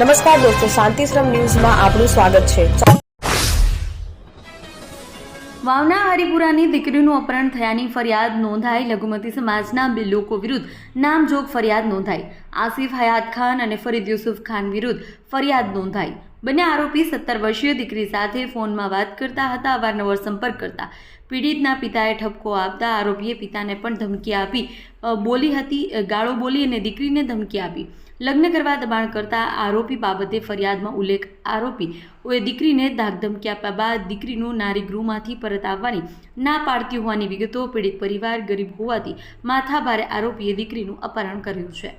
નમસ્કાર દોસ્તો, શાંતિશ્રમ ન્યૂઝમાં આપનું સ્વાગત છે. વાવના હરિપુરાની દીકરીનું અપહરણ થયાની ફરિયાદ નોંધાઈ. લઘુમતી સમાજના બે લોકો વિરુદ્ધ નામજોગ ફરિયાદ નોંધાઈ. આસિફ હયાત ખાન અને ફરીદ યુસુફ ખાન વિરુદ્ધ ફરિયાદ નોંધાઈ. બંને આરોપી સત્તર વર્ષીય દીકરી સાથે ફોનમાં વાત કરતા હતા, અવારનવાર સંપર્ક કરતા. પીડિતના પિતાએ ઠપકો આપતા આરોપીએ પિતાને પણ ધમકી આપી. બોલી હતી ગાળો બોલી અને દીકરીને ધમકી આપી. લગ્ન કરવા દબાણ કરતા આરોપી બાબતે ફરિયાદમાં ઉલ્લેખ. આરોપી ઓએ દીકરીને ધાકધમકી આપ્યા બાદ દીકરીનું નારી ગૃહમાંથી પરત આવવાની ના પાડતી હોવાની વિગતો, પીડિત પરિવાર, ગરીબ હોવાથી માથાભારે આરોપીએ દીકરીનું અપહરણ કર્યું છે.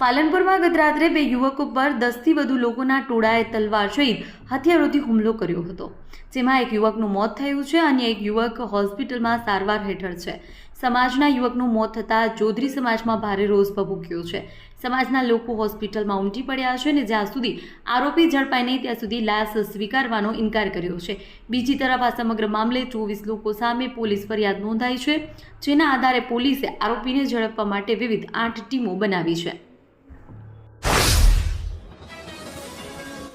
પાલનપુરમાં ગત રાત્રે બે યુવકો પર દસથી વધુ લોકોના ટોળાએ તલવાર સહિત હથિયારોથી હુમલો કર્યો હતો. જેમાં એક યુવકનું મોત થયું છે અને એક યુવક હોસ્પિટલમાં સારવાર હેઠળ છે. સમાજના યુવકનું મોત થતાં ચૌધરી સમાજમાં ભારે રોષ ભભૂક્યો છે. સમાજના લોકો હોસ્પિટલમાં ઉમટી પડ્યા છે અને જ્યાં સુધી આરોપી ઝડપાય નહીં, ત્યાં સુધી લાશ સ્વીકારવાનો ઇનકાર કર્યો છે. બીજી તરફ આ સમગ્ર મામલે ચોવીસ લોકો સામે પોલીસ ફરિયાદ નોંધાઈ છે, જેના આધારે પોલીસે આરોપીને ઝડપવા માટે વિવિધ આઠ ટીમો બનાવી છે.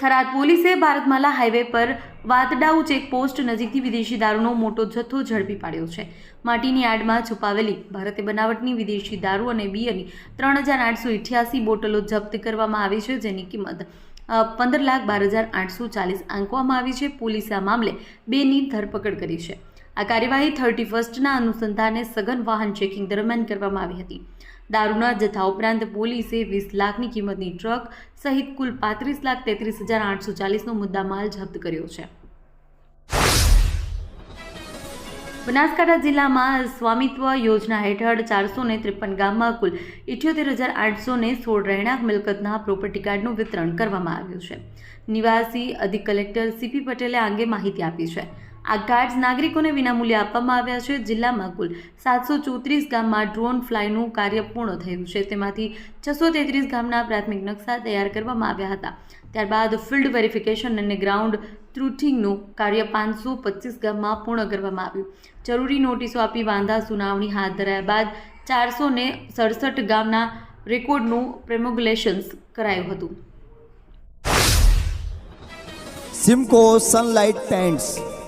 થરાદ પોલીસે ભારતમાલા હાઈવે પર વાતડાઉ ચેકપોસ્ટ નજીકથી વિદેશી દારૂનો મોટો જથ્થો ઝડપી પાડ્યો છે. માટીની આડમાં છુપાવેલી ભારતે બનાવટની વિદેશી દારૂ અને બિયરની ત્રણ હજાર આઠસો ઇઠ્યાસી બોટલો જપ્ત કરવામાં આવી છે, જેની કિંમત પંદર લાખ બાર હજાર આઠસો ચાલીસ આંકવામાં આવી છે. પોલીસે આ મામલે બેની ધરપકડ કરી છે. આ કાર્યવાહી થર્ટી ફર્સ્ટના અનુસંધાને સઘન વાહન ચેકિંગ દરમિયાન કરવામાં આવી હતી. દારૂના જથ્થા ઉપરાંત પોલીસે વીસ લાખની કિંમતની ટ્રક સહિત કુલ પાંત્રીસ લાખ તેત્રીસ હજાર આઠસો ચાલીસનો મુદ્દામાલ જપ્ત કર્યો છે. બનાસકાંઠા જિલ્લામાં સ્વામિત્વ યોજના હેઠળ ચારસો ને ત્રેપન ગામમાં કુલ ઇઠ્યોતેર હજાર આઠસો ને સોળ રહેણાંક મિલકતના પ્રોપર્ટી કાર્ડનું વિતરણ કરવામાં આવ્યું છે. નિવાસી અધિક કલેક્ટર સીપી પટેલે આ અંગે માહિતી આપી છે. આ કાર્ડ્સ નાગરિકોને વિનામૂલ્યે આપવામાં આવ્યા છે. જિલ્લામાં કુલ સાતસો ચોત્રીસ ગામમાં ડ્રોન ફ્લાયનું કાર્ય પૂર્ણ થયું છે. તેમાંથી છસો તેત્રીસ ગામના પ્રાથમિક નકશા તૈયાર કરવામાં આવ્યા હતા. ત્યારબાદ ફિલ્ડ વેરિફિકેશન અને ગ્રાઉન્ડ ટ્રુથિંગનું કાર્ય પાંચસો પચીસ ગામમાં પૂર્ણ કરવામાં આવ્યું. જરૂરી નોટિસો આપી વાંધા સુનાવણી હાથ ધરાયા બાદ ચારસો ને સડસઠ ગામના રેકોર્ડનું પ્રેમોગ્યુલેશન્સ કરાયું હતું. Simco sunlight paints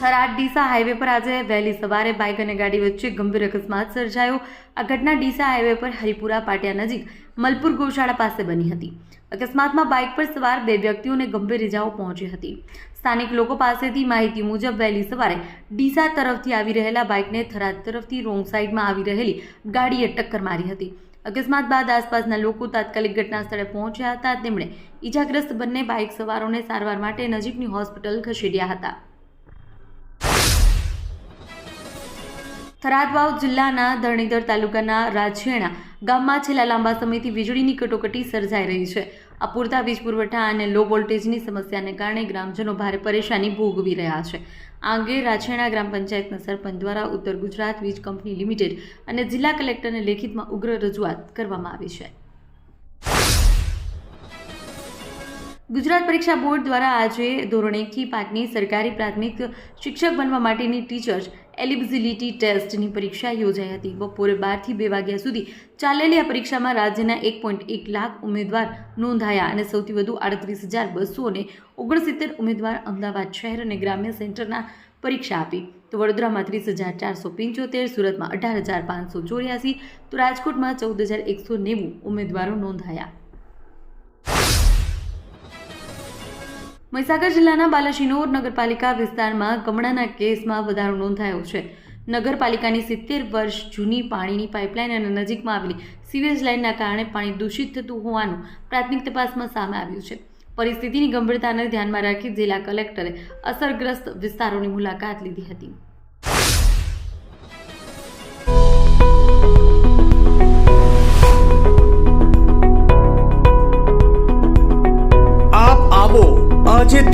Tharad Deesa highway પર આજે વહેલી સવારે બાઇક અને ગાડી વચ્ચે ગંભીર અકસ્માત સર્જાયો. આ ઘટના ડીસા હાઈવે પર હરિપુરા પાટિયા નજીક મલપુર ગૌશાળા પાસે બની હતી. અકસ્માતમાં બાઇક પર સવાર બે વ્યક્તિઓને ગંભીર ઇજાઓ પહોંચી હતી. સ્થાનિક લોકો પાસેથી માહિતી મુજબ વહેલી સવારે ડીસા તરફથી આવી રહેલા બાઇકને થરાદ તરફથી રોંગ સાઈડમાં આવી રહેલી ગાડીએ ટક્કર મારી હતી. અકસ્માત બાદ આસપાસના લોકો તાત્કાલિક ઘટના સ્થળે પહોંચ્યા હતા. તેમણે ઈજાગ્રસ્ત બંને બાઇક સવારોને સારવાર માટે નજીકની હોસ્પિટલ ખસેડ્યા હતા. થરાદ વાવ જિલ્લાના ધરણીધર તાલુકાના રાજેણા ગામમાં છેલ્લા લાંબા સમયથી વીજળીની કટોકટી સર્જાઈ રહી છે. અપૂરતા વીજ પુરવઠા અને લો વોલ્ટેજની સમસ્યાને કારણે ગ્રામજનો ભારે પરેશાની ભોગવી રહ્યા છે. આ અંગે રાજછેણા ગ્રામ પંચાયતના સરપંચ દ્વારા ઉત્તર ગુજરાત વીજ કંપની લિમિટેડ અને જિલ્લા કલેક્ટરને લેખિતમાં ઉગ્ર રજૂઆત કરવામાં આવી છે. ગુજરાત પરીક્ષા બોર્ડ દ્વારા આજે ધોરણ એકથી પાંચની સરકારી પ્રાથમિક શિક્ષક બનવા માટેની ટીચર્સ એલિબિલિટી ટેસ્ટની પરીક્ષા યોજાઈ હતી. બપોરે બારથી બે વાગ્યા સુધી ચાલેલી આ પરીક્ષામાં રાજ્યના એક પોઈન્ટ એક લાખ ઉમેદવાર નોંધાયા અને સૌથી વધુ આડત્રીસ હજાર બસો અને ઓગણસિત્તેર ઉમેદવાર અમદાવાદ શહેર અને ગ્રામ્ય સેન્ટરના પરીક્ષા આપી. તો વડોદરામાં ત્રીસ હજાર ચારસો પંચોતેર, સુરતમાં અઢાર હજાર પાંચસો ચોર્યાસી, તો રાજકોટમાં ચૌદ હજાર એકસો નેવું ઉમેદવારો નોંધાયા. મહીસાગર જિલ્લાના બાલાશિનોર નગરપાલિકા વિસ્તારમાં ગમણાના કેસમાં વધારો નોંધાયો છે. નગરપાલિકાની સિત્તેર વર્ષ જૂની પાણીની પાઇપલાઇન અને નજીકમાં આવેલી સીવેજ લાઇનના કારણે પાણી દૂષિત થતું હોવાનું પ્રાથમિક તપાસમાં સામે આવ્યું છે. પરિસ્થિતિની ગંભીરતાને ધ્યાનમાં રાખી જિલ્લા કલેક્ટરે અસરગ્રસ્ત વિસ્તારોની મુલાકાત લીધી હતી.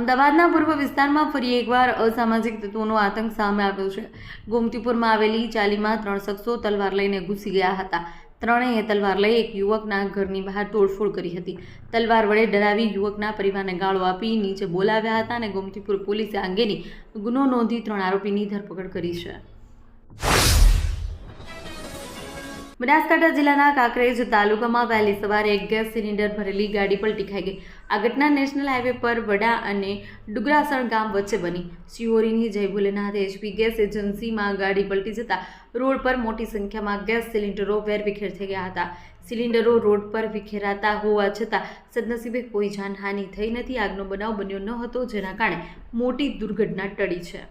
અમદાવાદના પૂર્વ વિસ્તારમાં ફરી એકવાર અસામાજિક તત્વોનો આતંક સામે આવ્યો છે. ગોમતીપુરમાં આવેલી ચાલીમાં ત્રણ શખ્સો તલવાર લઈને ઘૂસી ગયા હતા. ત્રણેય તલવાર લઈ એક યુવકના ઘરની બહાર તોડફોડ કરી હતી. તલવાર વડે ડરાવી યુવકના પરિવારને ગાળો આપી નીચે બોલાવ્યા હતા અને ગોમતીપુર પોલીસે અંગેની ગુનો નોંધી ત્રણ આરોપીની ધરપકડ કરી છે. બનાસકાંઠા જિલ્લાના કાંકરેજ તાલુકામાં વહેલી સવારે એક ગેસ સિલિન્ડર ભરેલી ગાડી પલટી ખાઈ ગઈ. આ ઘટના નેશનલ હાઈવે પર વડા અને ડુગરાસણ ગામ વચ્ચે બની. શિહોરીની જય ભોલેનાથ એચપી ગેસ એજન્સીમાં ગાડી પલટી જતા રોડ પર મોટી સંખ્યામાં ગેસ સિલિન્ડરો વેરવિખેર થઈ ગયા હતા. સિલિન્ડરો રોડ પર વિખેરાતા હોવા છતાં સદનસીબે કોઈ જાનહાનિ થઈ નથી. આગનો બનાવ બન્યો ન હતો, જેના કારણે મોટી દુર્ઘટના ટળી છે.